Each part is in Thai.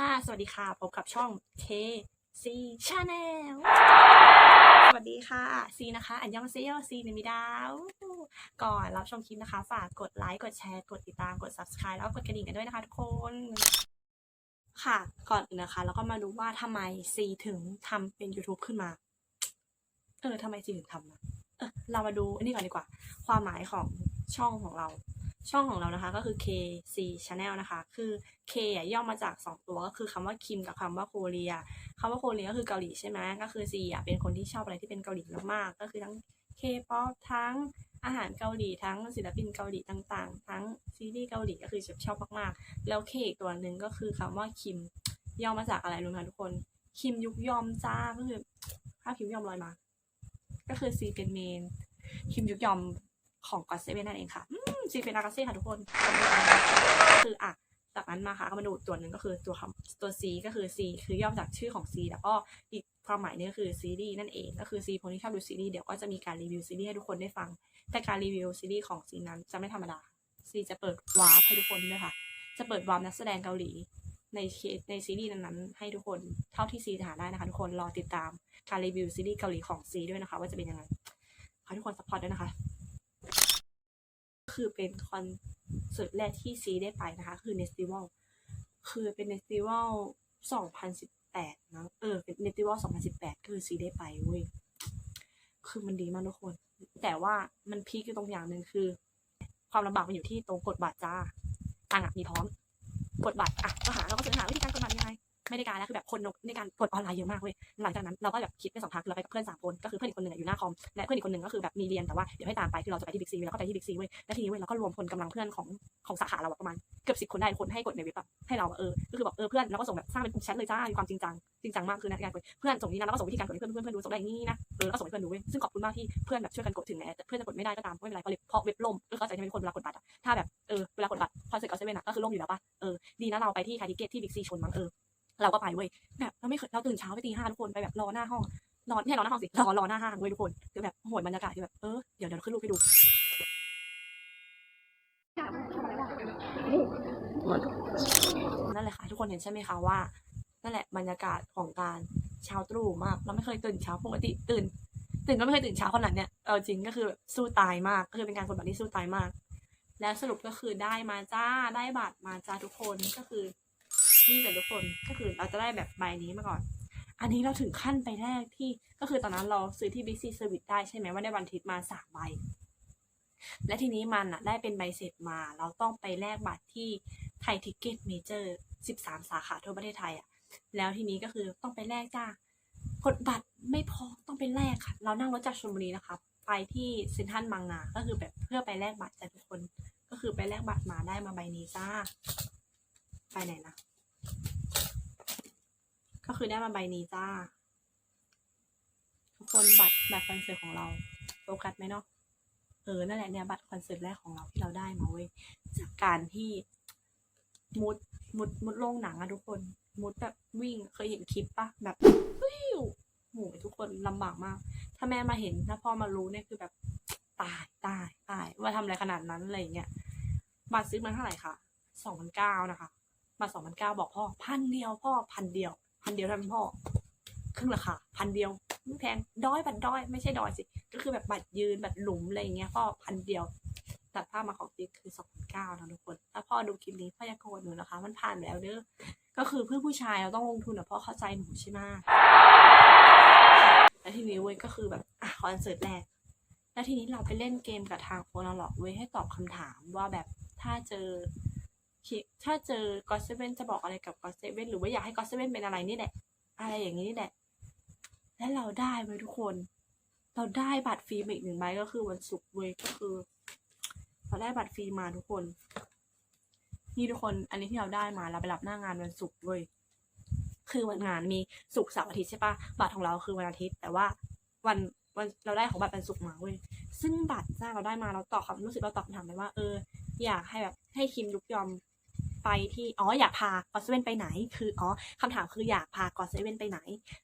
ค่ะ สวัสดีค่ะ พบกับช่อง KC Channel สวัสดีค่ะ ซีนะคะ อันยองเซโยซีนมิดาว ก่อนรับชมคลิปนะคะ ฝากกดไลค์ กดแชร์ กดติดตาม กด subscribe แล้วก็กดกระดิ่งกันด้วยนะคะทุกคน ค่ะ ก่อนอื่นนะคะ แล้วก็มาดูว่าทำไมซีถึงทำเป็น YouTube ขึ้นมา เออทำไมซีถึงทำนะเออเรามาดูอันนี้ก่อนดีกว่า ความหมายของช่องของเรา ช่องของเรานะคะก็คือ KC Channel นะคะ คือ K ย่อมาจาก 2 ตัวก็คือคำว่าคิมกับคำว่าโคเรียคำว่าโคเรียก็คือเกาหลีใช่ไหมก็คือ C อะเป็นคนที่ชอบอะไรที่เป็นเกาหลีมากๆ ก็คือทั้ง K-pop ทั้งอาหารเกาหลีทั้งศิลปินเกาหลีต่างๆ ทั้งซีรีส์เกาหลีก็คือชอบมากๆ แล้ว K อีกตัวหนึ่งก็คือคำว่าคิมย่อมาจากอะไรรู้ไหมทุกคน คิมยุกยอมจ้าก็คือภาพคิมยอมลอยมา ก็คือ C เป็นเมน คิมยุกยอมของก็อตเซเว่นนั่นเองค่ะ อืม C เป็นอากาเซ่ค่ะทุกคนคืออะจากนั้นมาค่ะก็มาดูตัวหนึ่งก็คือตัวคำตัว C ก็คือ C คือย่อมาจากชื่อของ C แล้วก็อีกความหมายนึงก็คือซีรีส์นั่นเองก็คือ C คนที่ชอบดูซีรีส์เดี๋ยวก็จะมีการรีวิวซีรีส์ให้ทุกคนได้ฟัง แต่การรีวิวซีรีส์ของ C นั้นจะไม่ธรรมดา C จะเปิดวาร์ปให้ทุกคนด้วยค่ะ จะเปิดวาร์ปนักแสดงเกาหลีในเคในซีรีส์นั้นๆให้ทุกคนเท่าที่ C จะหาได้นะคะทุกคนรอติดตามการรีวิวซีรีส์เกาหลีของ C ด้วยนะคะ ว่าจะเป็นยังไงขอทุกคนสปอร์ตด้วยนะคะ คือเป็นคอนเสิร์ตแรกที่ C ได้ไปนะคะ คือ Festival คือเป็น Festival 2018นะเออเป็น Festival 2018คือ C ได้ไปเว้ยคือมันดีมากทุกคน แต่ว่ามันพีคอยู่ตรงอย่างหนึ่งคือ ความลำบากมันอยู่ที่ตรงกดบัตรจ้าตังค์อะมีพร้อม กดบัตรอะก็หาเราก็จะหาวิธีการกดบัตรยังไง ไม่ได้การแล้วคือแบบคนในการกดออนไลน์เยอะมากเว้ยหลังจากนั้นเราก็แบบคิดไปสองทางคือเราไปกับเพื่อนสามคนก็คือเพื่อนอีกคนหนึ่งอยู่หน้าคอมและเพื่อนอีกคนหนึ่งก็คือแบบมีเรียนแต่ว่าเดี๋ยวให้ตามไปคือเราจะไปที่บิ๊กซีแล้วก็ไปที่บิ๊กซีเว้ยแล้วทีนี้เว้ยเราก็รวมพลกำลังเพื่อนของของสาขาเราประมาณเกือบสิบคนได้คนให้กดในเว็บอะให้เราเออก็คือแบบเออเพื่อนเราก็ส่งแบบสร้างเป็นกลุ่มแชทเลยจ้ามีความจริงจังจริงจังมากคือในการกดเพื่อนส่งนี้นะแล้วก็ส่งวิธีการกดให้เพื่อนเพื่อนเพื่อนดูส่งได้นี้นะเออก็ส่งให้เพื่อนดูเว้ยซึ่งขอบคุณมากที่เพื่อนแบบช่วยกันกดถึงแม้แต่เพื่อนจะกดไม่ได้ก็ตามไม่เป็นไรเพราะเว็บล่มก็เข้าใจใช่ไหมทุกคนเวลากดบัตรถ้าแบบเออเวลากดบัตรคอนเสิร์ตก็เซเว่นอะก็คือล่มอยู่แล้วป่ะเออดีนะเราไปที่ไทยทิเกตที่บิ๊กซีชนมั้งเออ เราก็ไปเว้ยแบบเราไม่เคยเราตื่นเช้าไปตีห้าทุกคนไปแบบรอหน้าห้องรอไม่ใช่รอหน้าห้องสิรอรอหน้าห้างเว้ยทุกคนคือแบบโหยบรรยากาศคือแบบเออเดี๋ยวเดี๋ยวขึ้นรูปให้ดูนั่นแหละค่ะทุกคนเห็นใช่ไหมคะว่า นั่นแหละบรรยากาศของการเช้าตรู่มาก เราไม่เคยตื่นเช้าปกติตื่น ตื่นก็ไม่เคยตื่นเช้าขนาดเนี้ยเออจริงก็คือแบบสู้ตายมากก็คือเป็นการกดบัตรที่สู้ตายมาก แล้วสรุปก็คือได้มาจ้าได้บัตรมาจ้าทุกคนก็คือ นี่เลยทุกคนก็คือเราจะได้แบบใบนี้มาก่อน อันนี้เราถึงขั้นไปแรกที่ก็คือตอนนั้นเราซื้อที่ Big C Service ได้ใช่ไหมว่าได้วันทิตย์มาสามใบ และทีนี้มันอะได้เป็นใบเสร็จมา เราต้องไปแลกบัตรที่ไทยทิกเก็ตเมเจอร์13สามสาขาทั่วประเทศไทยอะแล้วทีนี้ก็คือต้องไปแลกจ้ากดบัตรไม่พอต้องไปแลกค่ะ เรานั่งรถจากชลบุรีนะคะไปที่เซ็นทรัลบางนา ก็คือแบบเพื่อไปแลกบัตรจากทุกคน ก็คือไปแลกบัตรมาได้มาใบนี้จ้า ไปไหนนะ ก็คือได้มาใบนี้จ้า ทุกคนบัตรบัตรคอนเสิร์ตของเราโฟกัสไหมเนาะเออ นั่นแหละเนี่ยบัตรคอนเสิร์ตแรกของเราที่เราได้มาเว้ยจากการที่มุดมุดมุดโรงหนังอะทุกคน มุดแบบวิ่งเคยเห็นคลิปปะแบบวิวโหยทุกคนลำบากมาก ถ้าแม่มาเห็นถ้าพ่อมารู้เนี่ยคือแบบตายตายตายว่าทำอะไรขนาดนั้นอะไรอย่างเงี้ยบัตรซื้อมาเท่าไหร่คะสองพันเก้านะคะ บัตรสองพันเก้าบอกพ่อพันเดียวพ่อพันเดียว พันเดียวท่านพ่อ ครึ่งราคาพันเดียวไม่แพงด้อยบัตรด้อยไม่ใช่ด้อยสิ ก็คือแบบบัตรยืนบัตรหลุมอะไรอย่างเงี้ยก็พันเดียวตัดภาพมาของติ๊กคือสองพันเก้านะทุกคน ถ้าพ่อดูคลิปนี้พ่ออย่าโกรธหนูนะคะ มันผ่านแล้วเด้อก็คือเพื่อผู้ชายเราต้องลงทุนอะพราะเข้าใจหนูใช่ไหมแล้วทีนี้เว้ยก็คือแบบอะคอนเสิร์ตแรกแล้วทีนี้เราไปเล่นเกมกับทางโฟนหลอกเว้ยให้ตอบคำถามว่าแบบถ้าเจอ ถ้าเจอก็เซเว่นจะบอกอะไรกับก็เซเว่นหรือว่าอยากให้ก็เซเว่นเป็นอะไรนี่แหละ อะไรอย่างนี้นี่แหละ และเราได้เว้ทุกคน เราได้บัตรฟรีอีกหนึ่งใบก็คือวันศุกร์เว้ยก็คือ เราได้บัตรฟรีมาทุกคน นี่ทุกคน อันนี้ที่เราได้มาเราไปรับหน้างานวันศุกร์เว้ยคือวันงานมีศุกร์เสาร์อาทิตย์ใช่ปะบัตรของเราคือวันอาทิตย์ แต่ว่าวันวันเราได้ของบัตรวันศุกร์มาเว้ยซึ่งบัตรจ้าเราได้มาเราตอบคำรู้สึกเราตอบคำถามไปว่าเอออยากให้แบบให้คิมยุกยอม ไปที่อ๋ออยากพากอเซเว่นไปไหน คืออ๋อคำถามคืออยากพากอเซเว่นไปไหน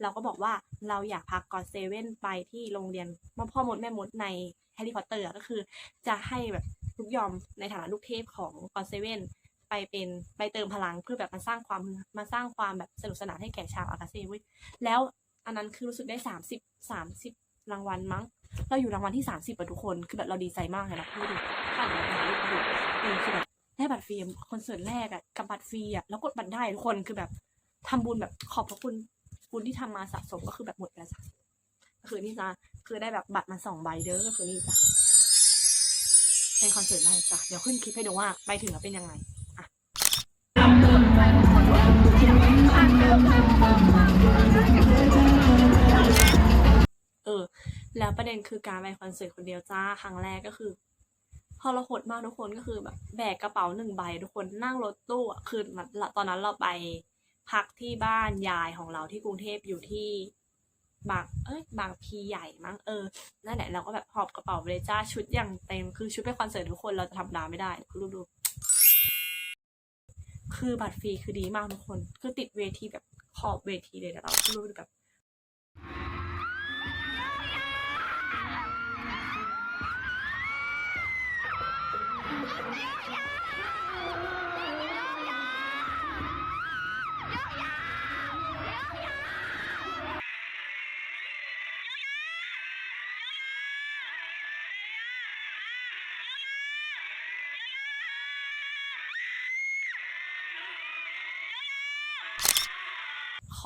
เราก็บอกว่าเราอยากพากอเซเว่นไปที่โรงเรียนพ่อมดแม่มดในแฮร์รี่พอตเตอร์ก็คือ จะให้แบบลูกยอมในฐานะลูกเทพของกอนเซเว่นไปเป็นไปเติมพลังเพื่อแบบมาสร้างความมาสร้างความแบบสนุกสนานให้แก่ชาวอากาเซ่เว้ยแล้วอันนั้นคือรู้สึกได้สามสิบสามสิบรางวัลมั้ง เราอยู่รางวัลที่สามสิบอะทุกคน คือแบบเราดีใจมากเลยนะพูดดูผ่านมาดูดูเออคือแบบ ได้บัตรฟรีคอนเสิร์ตแรกอะกับบัตรฟรีอะแล้วกดบัตรได้ทุกคนคือแบบทำบุญแบบขอบพระคุณบุญที่ทำมาสะสมก็คือแบบหมดไปแล้วจ้ะก็คือนี่จ้ะคือได้แบบบัตรมาสองใบเด้อก็คือนี่จ้ะในคอนเสิร์ตแรกจ้ะเดี๋ยวขึ้นคลิปให้ดูว่าไปถึงแล้วเป็นยังไงอะเออ แล้วประเด็นคือการไปคอนเสิร์ตคนเดียวจ้าครั้งแรกก็คือ อเราหดมากทุกคนก็คือแบบแบกกระเป๋าหนึ่งใบ ทุกคนนั่งรถตู้อะคือตอนนั้นเราไปพักที่บ้านยายของเราที่กรุงเทพอยู่ที่บางเอ้ยบางพีใหญ่มั้งเออนั่นแหละเราก็แบบหอบกระเป๋าไปเลยจ้าชุดอย่างเต็มคือชุดไปคอนเสิร์ตทุกคนเราจะทำดาไม่ได้คือดูดูคือบัตรฟรีคือดีมากทุกคน คือติดเวทีแบบขอบเวทีเลยนะเราคือรู้แบบ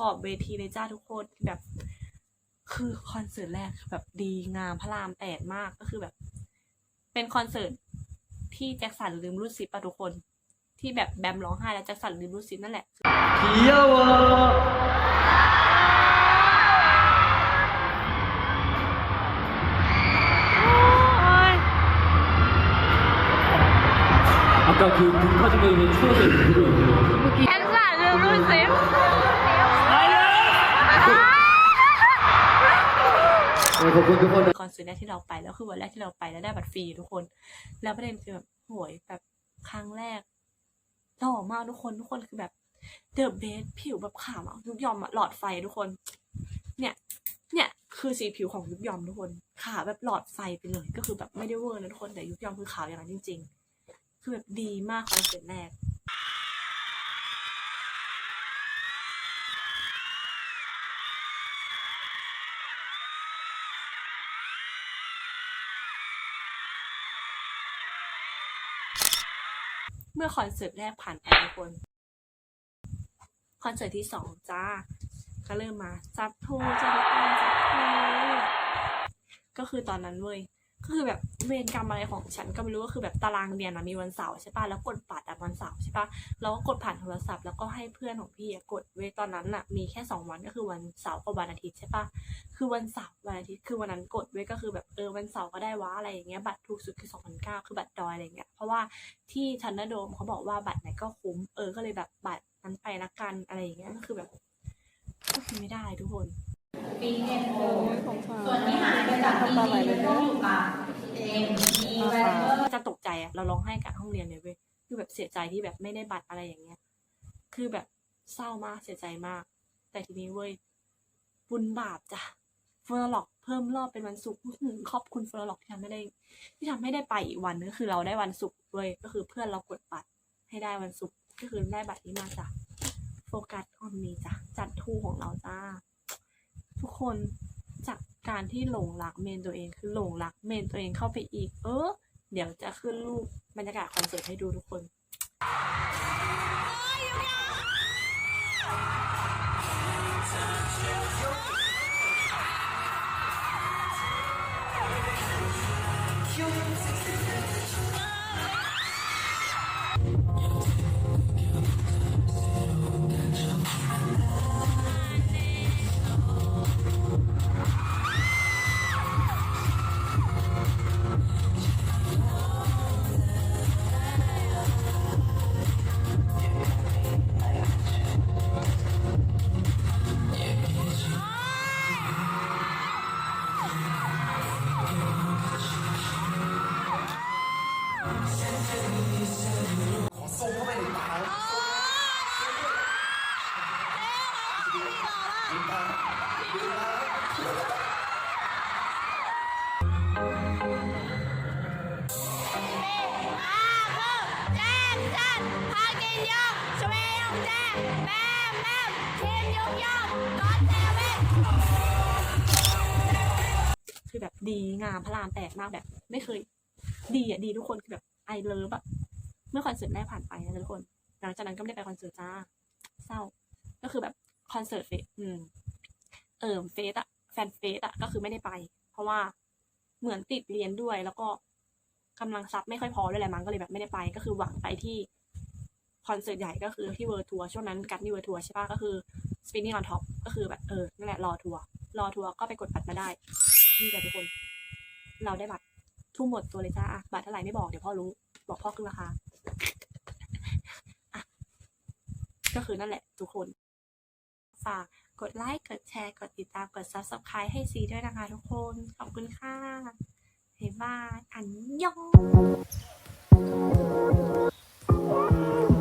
ขอบเวทีเลยจ้าทุกคนแบบ คือคอนเสิร์ตแรกคือแบบดีงามพระรามแปดมากก็คือแบบ เป็นคอนเสิร์ตที่แจ็คสันลืมรูดซิปอะทุกคน ที่แบบแบมร้องไห้แล้วแจ็คสันลืมรูดซิปนั่นแหละ 귀여워. 아까 그 북한 중에 있는 추억의 그거 있죠? แคนสันลื ขอบคุณทุกคนคอนเสิร์ตแรกที่เราไปแล้วคือวันแรกที่เราไปแล้วได้บัตรฟรีทุกคน แล้วประเด็นคือแบบโหยแบบครั้งแรกหล่อมากทุกคนทุกคนคือแบบเดอะเบสผิวแบบขาวยุกยอมอะหลอดไฟทุกคน เนี่ย เนี่ยคือสีผิวของยุกยอมทุกคนขาวแบบหลอดไฟไปเลย ก็คือแบบไม่ได้เวอร์นะทุกคนแต่ยุกยอมคือขาวอย่างนั้นจริง ๆ คือแบบดีมากคอนเสิร์ตแรก มื่อคอนเสิร์ตแรกผ่านไปทุกคน คอนเสิร์ตที่สองจ้า ก็เริ่มมา จับทูจับทูจับทูก็คือตอนนั้นเว้ย คือแบบเวรกรรมอะไรของฉันก็ไม่รู้ก็คือแบบตารางเรียนอะมีวันเสาร์ใช่ปะแล้วกดปัดอะวันเสาร์ใช่ปะแล้วก็กดผ่านโทรศัพท์แล้วก็ให้เพื่อนของพี่กดเวตอนนั้นอะมีแค่สองวันก็คือวันเสาร์กับวันอาทิตย์ใช่ปะคือวันเสาร์วันอาทิตย์คือวันนั้นกดเวก็คือแบบเออวันเสาร์ก็ได้วะอะไรอย่างเงี้ยบัตรถูกสุดคือสองพันเก้าคือบัตรดอยอะไรเงี้ยเพราะว่าที่ทันเดอร์โดมเขาบอกว่าบัตรไหนก็คุ้มเออก็เลยแบบบัตรนั้นไปละกันอะไรอย่างเงี้ยก็คือแบบก็คือไม่ได้ทุกคน ส่วนที่หายไปจากที่นี่ก็อยู่กับเจมมีแรปเปอร์จะตกใจอะเราร้องไห้กับห้องเรียนเลยเว้ยคือแบบเสียใจที่แบบไม่ได้บัตรอะไรอย่างเงี้ย คือแบบเศร้ามากเสียใจมาก แต่ทีนี้เว้ยบุญบาปจ้ะฟลอล็อกเพิ่มรอบเป็นวันศุกร์อื้อหือขอบคุณฟลอล็อกที่ทำให้ได้ ที่ทำให้ได้ไปอีกวันนึงก็คือเราได้วันศุกร์เว้ยก็คือเพื่อนเรากดบัตรให้ได้วันศุกร์ก็คือได้บัตรนี้มาจ้ะโฟกัสออนมีจ้ะจัดทูของเราจ้า ทุกคนจากการที่หลงรักเมนตัวเองคือหลงรักเมนตัวเองเข้าไปอีก เออ เดี๋ยวจะขึ้นรูปบรรยากาศคอนเสิร์ตให้ดูทุกคน แจแมแบมทีมยงยองก็อตเซเว่นคือแบบดีงามพระรามแตกมากแบบ ไม่เคย ดีอะดีทุกคนคือแบบไอเลิฟแบบเมื่อคอนเสิร์ตแรกผ่านไปนะทุกคน หลังจากนั้นก็ไม่ได้ไปคอนเสิร์ตจ้า เศร้า ก็คือแบบคอนเสิร์ตเฟสอืมเอิมเฟสอะแฟนเฟสอะก็คือไม่ได้ไป เพราะว่าเหมือนติดเรียนด้วยแล้วก็กำลังซับไม่ค่อยพอด้วยแหละมั้งก็เลยแบบไม่ได้ไป ก็คือหวังไปที่ อนเสิร์ตใหญ่ก็คือที่เวิร์ทัวร์ช่วงนั้นกัดนี่เวิร์ทัวร์ใช่ปะก็คือ spinning on top ก็คือแบบเออนั่นแหละรอทัวร์รอทัวร์ก็ไปกดบัตรมาได้นี่แหละทุกคน เราได้บัตรทุ่มหมดตัวเลยจ้าบัตรเท่าไหร่ไม่บอกเดี๋ยวพ่อรู้ บอกพ่อขึ้นราคาก็คือนั่นแหละทุกคน ฝากกดไลค์ กดแชร์ กดติดตาม กด subscribe ให้ซีด้วยนะคะทุกคน ขอบคุณค่ะบ๊ายบาย อันยอง